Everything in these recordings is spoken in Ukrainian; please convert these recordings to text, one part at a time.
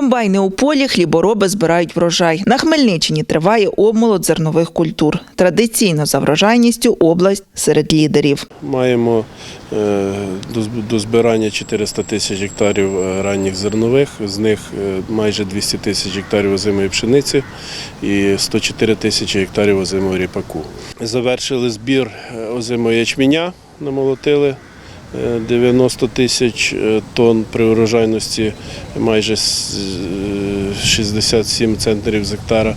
Комбайни у полі, хлібороби збирають врожай. На Хмельниччині триває обмолот зернових культур. Традиційно за врожайністю область серед лідерів. Маємо е, до зб- збирання 400 тисяч гектарів е, ранніх зернових, з них е, майже 200 тисяч гектарів озимої пшениці і 104 тисячі гектарів озимого ріпаку. Завершили збір озимого ячменя, намолотили. Е, 90 тисяч е, тонн при урожайності майже е, 67 центнерів з гектара.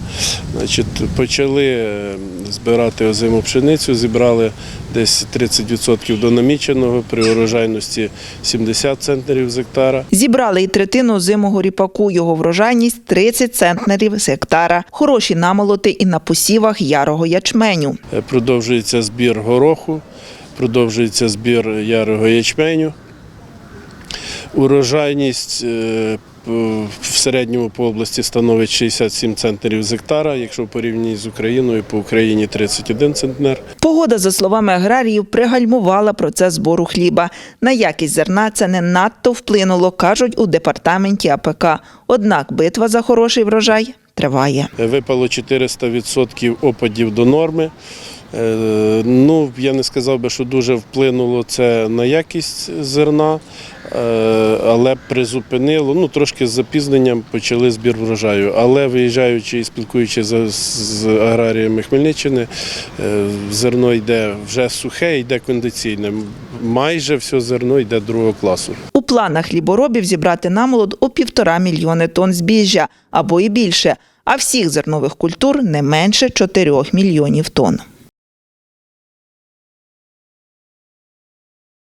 Значить, почали е, збирати озиму пшеницю, зібрали десь 30% до наміченого при урожайності 70 центнерів з гектара. Зібрали і третину зимого ріпаку. Його врожайність 30 центнерів з гектара. Хороші намолоти і на посівах ярого ячменю. Е, Продовжується збір гороху, продовжується збір ярого ячменю. Урожайність е, в середньому по області становить 67 центнерів з гектара, якщо в порівнянні з Україною, по Україні 31 центнер. Погода, за словами аграріїв, пригальмувала процес збору хліба. На якість зерна це не надто вплинуло, кажуть у департаменті АПК. Однак битва за хороший врожай триває. Випало 400% опадів до норми. Е, Ну, я не сказав би, що дуже вплинуло це на якість зерна, е, але призупинило, ну трошки з запізненням почали збір врожаю. Але виїжджаючи і спілкуючись з- аграріями Хмельниччини, е, зерно йде вже сухе, йде кондиційне. Майже все зерно йде другого класу. У планах хліборобів зібрати намолод у півтора мільйони тонн збіжжя або і більше, а всіх зернових культур не менше 4 мільйонів тонн.